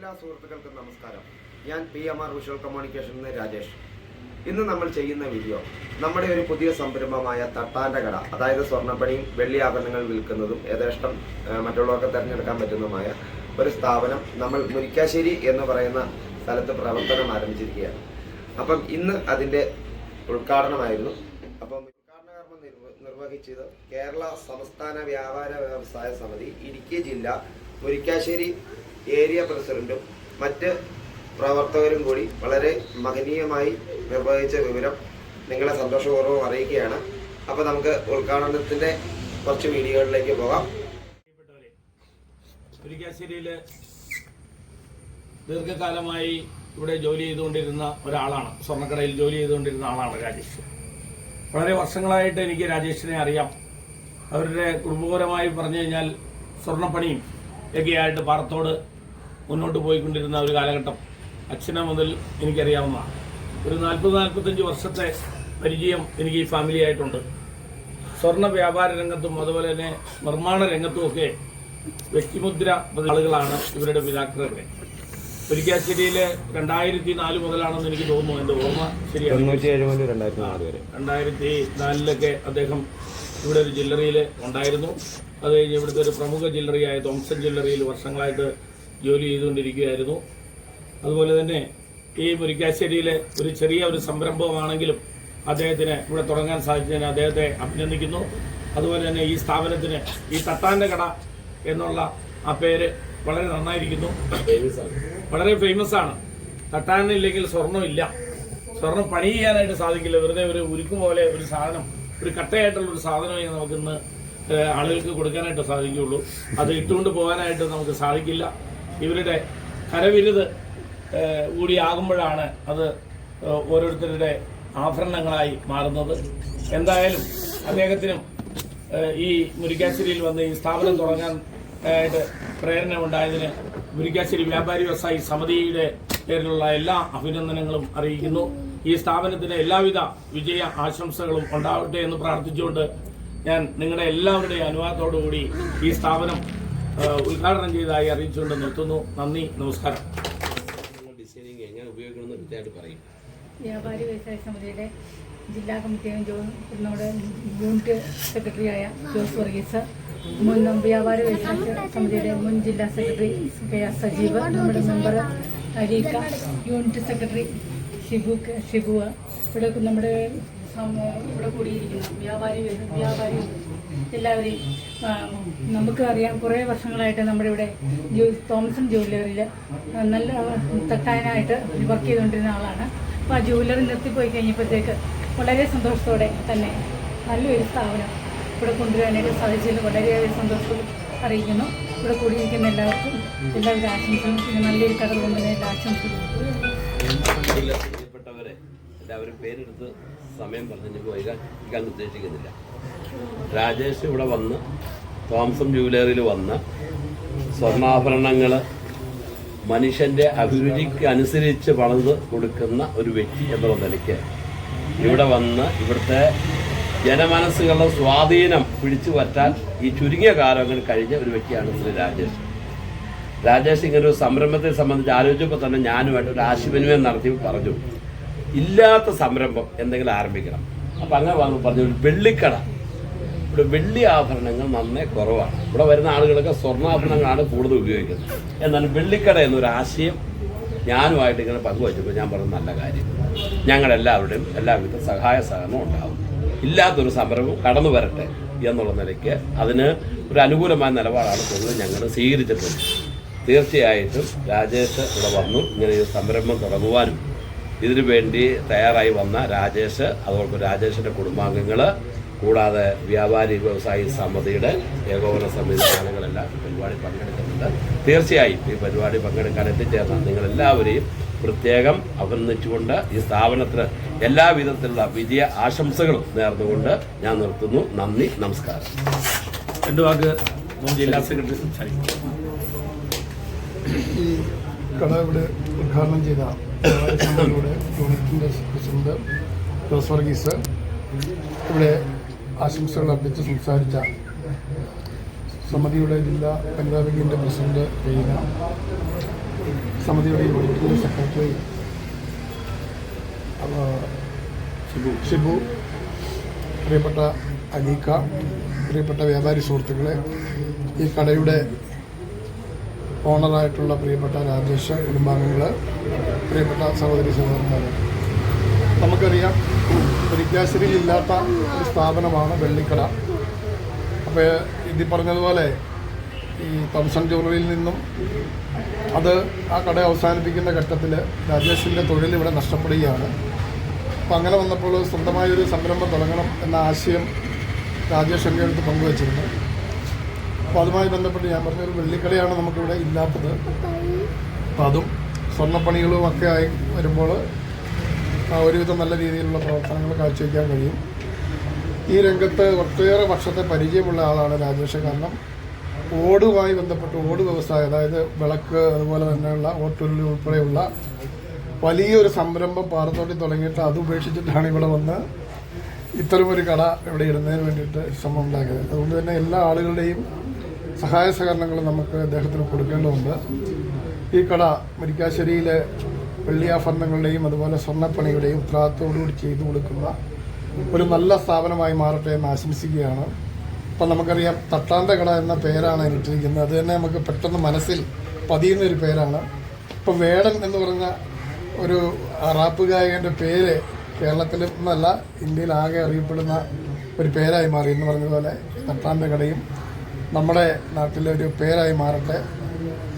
എല്ലാ സുഹൃത്തുക്കൾക്കും നമസ്കാരം. ഞാൻ P M R visual communication Rajesh. ഇന്ന് നമ്മൾ ചെയ്യുന്ന വീഡിയോ നമ്മുടെ ഒരു പുതിയ സംരംഭമായ തട്ടാന്റെ കട അതായത് സ്വർണപ്പണിയും വെള്ളി ആഭരണങ്ങൾ വിൽക്കുന്നതും യഥേഷ്ടം മറ്റുള്ളവർക്ക് തിരഞ്ഞെടുക്കാൻ പറ്റുന്നതുമായ ഒരു സ്ഥാപനം നമ്മൾ മുരിക്കാശ്ശേരി എന്ന് പറയുന്ന സ്ഥലത്ത് പ്രവർത്തനം ആരംഭിച്ചിരിക്കുകയാണ്. അപ്പം ഇന്ന് അതിന്റെ ഉദ്ഘാടനമായിരുന്നു. അപ്പം ഉദ്ഘാടന കർമ്മം നിർവഹിച്ചത് കേരള സംസ്ഥാന വ്യാപാര വ്യവസായ സമിതി ഇടുക്കി ജില്ല മുരിക്കാശ്ശേരി ഏരിയ പ്രസിഡന്റും മറ്റ് പ്രവർത്തകരും കൂടി വളരെ മഹനീയമായി നിർവഹിച്ച വിവരം നിങ്ങളെ സന്തോഷപൂർവം അറിയിക്കുകയാണ്. അപ്പോൾ നമുക്ക് ഉദ്ഘാടനത്തിന്റെ കുറച്ച് വീഡിയോകളിലേക്ക് പോകാം. മുരിക്കാശ്ശേരിയിൽ ദീർഘകാലമായി ഇവിടെ ജോലി ചെയ്തുകൊണ്ടിരുന്ന ഒരാളാണ്. സ്വർണക്കടയിൽ ജോലി ചെയ്തുകൊണ്ടിരുന്ന ആളാണ് രാജേഷ്. വളരെ വർഷങ്ങളായിട്ട് എനിക്ക് രാജേഷിനെ അറിയാം. അവരുടെ കുടുംബപരമായി പറഞ്ഞു കഴിഞ്ഞാൽ സ്വർണപ്പണിയും ഒക്കെയായിട്ട് പാറത്തോട് മുന്നോട്ട് പോയിക്കൊണ്ടിരുന്ന ഒരു കാലഘട്ടം അച്ഛനെ മുതൽ എനിക്കറിയാവുന്നതാണ് ഒരു നാൽപ്പത് നാൽപ്പത്തഞ്ച് വർഷത്തെ പരിചയം എനിക്ക് ഈ ഫാമിലി ആയിട്ടുണ്ട്. സ്വർണ വ്യാപാര രംഗത്തും അതുപോലെ തന്നെ നിർമ്മാണ രംഗത്തും ഒക്കെ വ്യക്തിമുദ്ര ആളുകളാണ് ഇവരുടെ പിതാക്കളൊക്കെ. മുരിക്കാശ്ശേരിയിലെ രണ്ടായിരത്തി നാല് മുതലാണെന്ന് എനിക്ക് തോന്നുന്നു എന്റെ ഓർമ്മ ശരിയാണ്. രണ്ടായിരത്തി നാലിലൊക്കെ അദ്ദേഹം ഇവിടെ ഒരു ജില്ലറിയിൽ ഉണ്ടായിരുന്നു. അത് കഴിഞ്ഞ് ഇവിടുത്തെ ഒരു പ്രമുഖ ജില്ലറിയായ തോംസൺ ജില്ലറിയിൽ വർഷങ്ങളായിട്ട് ജോലി ചെയ്തുകൊണ്ടിരിക്കുകയായിരുന്നു. അതുപോലെ തന്നെ ഈ മുരിക്കാശ്ശേരിയിലെ ഒരു ചെറിയ ഒരു സംരംഭമാണെങ്കിലും അദ്ദേഹത്തിന് ഇവിടെ തുടങ്ങാൻ സാധിച്ചതിന് അദ്ദേഹത്തെ അഭിനന്ദിക്കുന്നു. അതുപോലെ തന്നെ ഈ സ്ഥാപനത്തിന് ഈ തട്ടാന്റെ കട എന്നുള്ള ആ പേര് വളരെ നന്നായിരിക്കുന്നു. വളരെ ഫേമസ് ആണ്. തട്ടാനില്ലെങ്കിൽ സ്വർണമില്ല സ്വർണം പണി ചെയ്യാനായിട്ട് സാധിക്കില്ല. വെറുതെ ഒരു ഉരുക്ക് പോലെ ഒരു സാധനം ഒരു കട്ടയായിട്ടുള്ള ഒരു സാധനമേ നമുക്കിന്ന് ആളുകൾക്ക് കൊടുക്കാനായിട്ട് സാധിക്കുകയുള്ളൂ. അത് ഇട്ടുകൊണ്ട് പോകാനായിട്ട് നമുക്ക് സാധിക്കില്ല. ഇവരുടെ കരവിരുത് കൂടിയാകുമ്പോഴാണ് അത് ഓരോരുത്തരുടെ ആഭരണങ്ങളായി മാറുന്നത്. എന്തായാലും അദ്ദേഹത്തിനും ഈ മുരിക്കാശ്ശേരിയിൽ വന്ന് ഈ സ്ഥാപനം തുടങ്ങാൻ ആയിട്ട് പ്രേരണ ഉണ്ടായതിന് മുരിക്കാശ്ശേരി വ്യാപാരി വ്യവസായി സമിതിയുടെ പേരിലുള്ള എല്ലാ അഭിനന്ദനങ്ങളും അറിയിക്കുന്നു. ഈ സ്ഥാപനത്തിന് എല്ലാവിധ വിജയ ആശംസകളും ഉണ്ടാവട്ടെ എന്ന് പ്രാർത്ഥിച്ചുകൊണ്ട് ഞാൻ നിങ്ങളുടെ എല്ലാവരുടെയും അനുവാദത്തോടുകൂടി ഈ സ്ഥാപനം ഉദ്ഘാടനം ചെയ്തതായി അറിയിച്ചുകൊണ്ട് നിർത്തുന്നു. നന്ദി നമസ്കാരം. ഡിസൈനിങ് എങ്ങനെ ഉപയോഗിക്കണമെന്ന് കൃത്യമായിട്ട് പറയും. വ്യാപാരി വ്യവസായ സമിതിയുടെ ജില്ലാ കമ്മിറ്റി അംഗം ജോ നമ്മുടെ യൂണിറ്റ് സെക്രട്ടറിയായ ജോസ് വർഗീസ് മുൻ വ്യാപാരി വ്യവസായ സമിതിയുടെ മുൻ ജില്ലാ സെക്രട്ടറി കെ ആർ സജീവ് നമ്മുടെ member Areekka unit secretary Shibu Shibu ഇവിടെ നമ്മുടെ സമ- ഇവിടെ കൂടിയിരിക്കുന്നു. വ്യാപാരി വ്യ- വ്യാപാരി എല്ലാവരെയും നമുക്ക് അറിയാം കുറേ വർഷങ്ങളായിട്ട് നമ്മുടെ ഇവിടെ തോമസൺ ജ്വല്ലറിയിൽ നല്ല തട്ടാനായിട്ട് വർക്ക് ചെയ്തുകൊണ്ടിരുന്ന ആളാണ്. അപ്പോൾ ആ ജ്വല്ലറി നിർത്തിപ്പോയി കഴിഞ്ഞപ്പോഴത്തേക്ക് വളരെ സന്തോഷത്തോടെ തന്നെ നല്ലൊരു സ്ഥാപനം ഇവിടെ കൊണ്ടുവരാനായിട്ട് സാധിച്ചതിൽ വളരെയേറെ സന്തോഷം അറിയിക്കുന്നു. ഇവിടെ കൂടിയിരിക്കുന്ന എല്ലാവർക്കും എല്ലാവരും ആശംസകളും. പിന്നെ നല്ലൊരു കട കൊണ്ടുവരുന്ന ആശംസകളും. എല്ലാവരും പേരെടുത്ത് സമയം പറഞ്ഞു വൈകാൻ ഉദ്ദേശിക്കുന്നില്ല. രാജേഷ് ഇവിടെ വന്ന് തോംസൺ ജുവലറിയിൽ വന്ന് സ്വർണാഭരണങ്ങൾ മനുഷ്യന്റെ അഭിരുചിക്ക് അനുസരിച്ച് പണിത് കൊടുക്കുന്ന ഒരു വ്യക്തി എന്നുള്ള നിലയ്ക്ക്. ഇവിടെ വന്ന് ഇവിടുത്തെ ജനമനസ്സുകളുടെ സ്വാധീനം പിടിച്ചു പറ്റാൻ ഈ ചുരുങ്ങിയ കാലങ്ങൾ കഴിഞ്ഞ ഒരു വ്യക്തിയാണ് ശ്രീ രാജേഷ്. രാജേഷ് ഇങ്ങനെ ഒരു സംരംഭത്തെ സംബന്ധിച്ച് ആലോചിച്ചപ്പോൾ തന്നെ ഞാനുമായിട്ട് ഒരു ആശയവിനിമയം നടത്തി പറഞ്ഞു. ഇല്ലാത്ത സംരംഭം എന്തെങ്കിലും ആരംഭിക്കണം. അപ്പം അങ്ങനെ പറഞ്ഞു വെള്ളിക്കട. ഇവിടെ വെള്ളി ആഭരണങ്ങൾ നന്നേ കുറവാണ്. ഇവിടെ വരുന്ന ആളുകളൊക്കെ സ്വർണാഭരണങ്ങളാണ് കൂടുതൽ ഉപയോഗിക്കുന്നത്. എന്നാൽ വെള്ളിക്കട എന്നൊരു ആശയം ഞാനുമായിട്ട് ഇങ്ങനെ പങ്കുവച്ചപ്പോൾ ഞാൻ പറഞ്ഞ നല്ല കാര്യം. ഞങ്ങളെല്ലാവരുടെയും എല്ലാവിധ സഹായ സഹകരണം ഉണ്ടാകും ഇല്ലാത്തൊരു സംരംഭം കടന്നു വരട്ടെ എന്നുള്ള നിലയ്ക്ക് അതിന് ഒരു അനുകൂലമായ നിലപാടാണ് പൊതുവെ ഞങ്ങൾ സ്വീകരിച്ചിട്ടുള്ളത്. തീർച്ചയായിട്ടും രാജേഷ് ഇവിടെ വന്നു. ഇങ്ങനെ ഒരു സംരംഭം തുടങ്ങുവാനും ഇതിനു വേണ്ടി തയ്യാറായി വന്ന രാജേഷ് അതോടൊപ്പം രാജേഷിന്റെ കുടുംബാംഗങ്ങൾ കൂടാതെ വ്യാപാരി വ്യവസായി സമിതിയുടെ ഏകോപന സമിതി ആളുകളെല്ലാം ഈ പരിപാടി പങ്കെടുക്കുന്നുണ്ട്. തീർച്ചയായും ഈ പരിപാടി പങ്കെടുക്കാൻ എത്തിച്ചേർന്ന നിങ്ങളെല്ലാവരെയും പ്രത്യേകം അഭിനന്ദിച്ചുകൊണ്ട് ഈ സ്ഥാപനത്തിന് എല്ലാവിധത്തിലുള്ള വിജയ ആശംസകളും നേർന്നുകൊണ്ട് ഞാൻ നിർത്തുന്നു. നന്ദി നമസ്കാരം. രണ്ടു വാക്ക് ജില്ലാ സെക്രട്ടറി സംസാരിക്കും. കട ഇവിടെ ഉദ്ഘാടനം ചെയ്ത നമ്മുടെ യൂണിറ്റിന്റെ പ്രസിഡന്റ് ജോസ് വർഗീസ് ഇവിടെ ആശംസകൾ അർപ്പിച്ച് സംസാരിച്ച സമിതിയുടെ ജില്ലാ വനിതാ വിങ്ങിന്റെ പ്രസിഡന്റ് റീന സമിതിയുടെ യൂണിറ്റിന്റെ സെക്രട്ടറി ഷിബു. ഷിബു പ്രിയപ്പെട്ട അനീക്ക പ്രിയപ്പെട്ട വ്യാപാരി സുഹൃത്തുക്കളെ ഈ കടയുടെ ഓണറായിട്ടുള്ള പ്രിയപ്പെട്ട രാജേഷ് കുടുംബാംഗങ്ങൾ പ്രിയപ്പെട്ട സഹോദരി സഹോദരന്മാർ നമുക്കറിയാം മുരിക്കാശ്ശേരിയിൽ ഇല്ലാത്ത ഒരു സ്ഥാപനമാണ് വെള്ളിക്കട. അപ്പോൾ ഇതി പറഞ്ഞതുപോലെ ഈ തോംസൺ ജ്വല്ലറിയിൽ നിന്നും അത് ആ കട അവസാനിപ്പിക്കുന്ന ഘട്ടത്തിൽ രാജേഷിന്റെ തൊഴിൽ ഇവിടെ നഷ്ടപ്പെടുകയാണ്. അപ്പോൾ അങ്ങനെ വന്നപ്പോൾ സ്വന്തമായൊരു സംരംഭം തുടങ്ങണം എന്ന ആശയം രാജേഷ് എന്റെ അടുത്ത് പങ്കുവച്ചിരുന്നു. അപ്പോൾ അതുമായി ബന്ധപ്പെട്ട് ഞാൻ പറഞ്ഞ ഒരു വെള്ളിക്കളിയാണ് നമുക്കിവിടെ ഇല്ലാത്തത്. അപ്പം അതും സ്വർണപ്പണികളും ഒക്കെ ആയി വരുമ്പോൾ ഒരുവിധം നല്ല രീതിയിലുള്ള പ്രവർത്തനങ്ങൾ കാഴ്ചവെക്കാൻ കഴിയും. ഈ രംഗത്ത് ഒട്ടേറെ വർഷത്തെ പരിചയമുള്ള ആളാണ് രാജേഷ്. കാരണം ഓടുമായി ബന്ധപ്പെട്ട് ഓട് വ്യവസായം അതായത് വിളക്ക് അതുപോലെ തന്നെയുള്ള ഓട്ടുരുളി ഉൾപ്പെടെയുള്ള വലിയൊരു സംരംഭം പാറത്തോട്ടി തുടങ്ങിയിട്ട് അത് ഉപേക്ഷിച്ചിട്ടാണ് ഇവിടെ വന്ന് ഇത്തരമൊരു കട ഇവിടെ ഇടുന്നതിന് വേണ്ടിയിട്ട് ശ്രമം ഉണ്ടാക്കിയത് അതുകൊണ്ട് തന്നെ എല്ലാ ആളുകളുടെയും സഹായ സഹകരണങ്ങൾ നമുക്ക് അദ്ദേഹത്തിന് കൊടുക്കേണ്ടതുണ്ട്. ഈ കട മുരിക്കാശ്ശേരിയിലെ വെള്ളിയാഭരണങ്ങളുടെയും അതുപോലെ സ്വർണപ്പണിയുടെയും ഉത്തരവാദിത്തോടുകൂടി ചെയ്തു കൊടുക്കുന്ന ഒരു നല്ല സ്ഥാപനമായി മാറട്ടെ എന്ന് ആശംസിക്കുകയാണ്. ഇപ്പം നമുക്കറിയാം തട്ടാന്ത കട എന്ന പേരാണ് അതിനിട്ടിരിക്കുന്നത് അത് തന്നെ നമുക്ക് പെട്ടെന്ന് മനസ്സിൽ പതിയുന്ന ഒരു പേരാണ്. ഇപ്പം വേടൻ എന്ന് പറഞ്ഞ ഒരു റാപ്പ് ഗായകന്റെ പേര് കേരളത്തിൽ എന്നല്ല ഇന്ത്യയിൽ ആകെ അറിയപ്പെടുന്ന ഒരു പേരായി മാറി എന്ന് പറഞ്ഞതുപോലെ തട്ടാന്ത കടയും നമ്മുടെ നാട്ടിലെ ഒരു പേരായി മാറട്ടെ.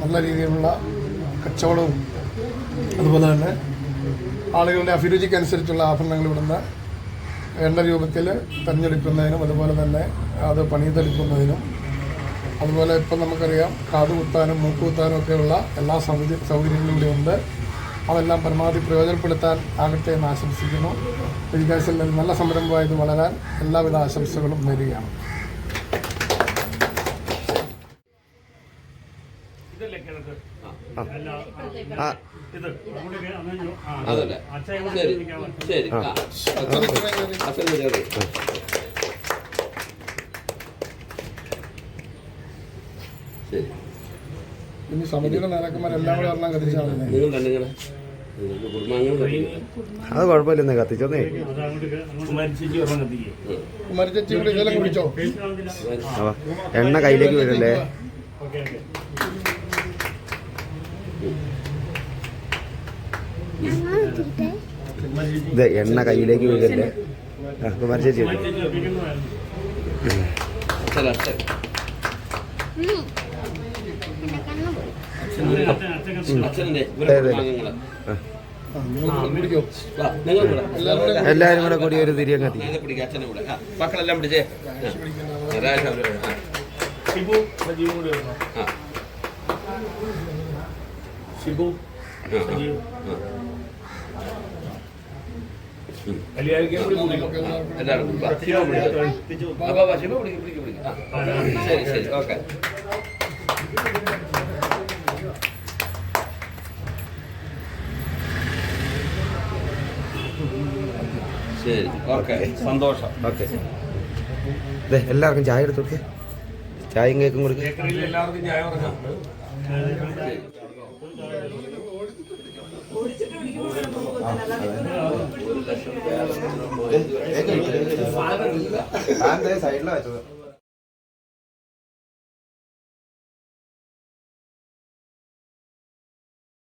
നല്ല രീതിയിലുള്ള കച്ചവടവും അതുപോലെ തന്നെ ആളുകളുടെ അഭിരുചിക്കനുസരിച്ചുള്ള ആഭരണങ്ങൾ ഇവിടുന്ന് വേണ്ട രൂപത്തിൽ തിരഞ്ഞെടുക്കുന്നതിനും അതുപോലെ തന്നെ അത് പണിതെടുക്കുന്നതിനും അതുപോലെ ഇപ്പം നമുക്കറിയാം കാതുകുത്താനും മൂക്കുകുത്താനും ഒക്കെയുള്ള എല്ലാ സൗകര്യ സൗകര്യങ്ങളും ഇവിടെ ഉണ്ട്. അതെല്ലാം പരമാവധി പ്രയോജനപ്പെടുത്താൻ ആകട്ടെ എന്ന് ആശംസിക്കുന്നു. വിദ്യാഭ്യാസത്തിൽ നല്ല സംരംഭമായത് വളരാൻ എല്ലാവിധ ആശംസകളും നേരുകയാണ് ഇതല്ലേ കിഴക്ക് അല്ല ആ ഇത് അങ്ങോട്ട് അങ്ങനെ ആ അതല്ലേ. അച്ഛൻ ശരി. ശരി. ആ. അച്ഛൻ കയറി ശരി. ഇനി സമിതിയുടെ നേതാക്കന്മാരെല്ലാം കൂടെ ഒരെണ്ണം കത്തിച്ചാണ് നിങ്ങൾ തന്നെ അത് കുഴപ്പമില്ലെന്നേ കത്തിച്ചോന്നേ. കുമാരി അങ്ങോട്ട് കേ- അങ്ങോട്ട് മരിച്ചിട്ട് ഒരെണ്ണം കത്തിക്കേ കുമാരിച്ചേച്ചി കൂടി ഇതെല്ലാം കുടിച്ചോ അവ എണ്ണ കയ്യിലേക്ക് വീഴല്ലേ ഓക്കെ ഓക്കെ ഇത് എണ്ണ കയ്യിലേക്ക് വീഴല്ലേ? കുമാരി ചേച്ചി എല്ലാരും കൂടെ കൂടി ഒരു തിരിയം കത്തി. മക്കളെല്ലാം പിടിച്ചേ ആ. കൂടിക്കോ. ആ. ശരി ശരി ശരി സന്തോഷം ഓക്കെ എല്ലാവർക്കും ചായ എടുത്തു കൊടുക്ക് ചായയും കേക്കും കൊടുക്ക് ബേക്കറിയിൽ എല്ലാവർക്കും ചായ പറഞ്ഞാൽ 男人才有乐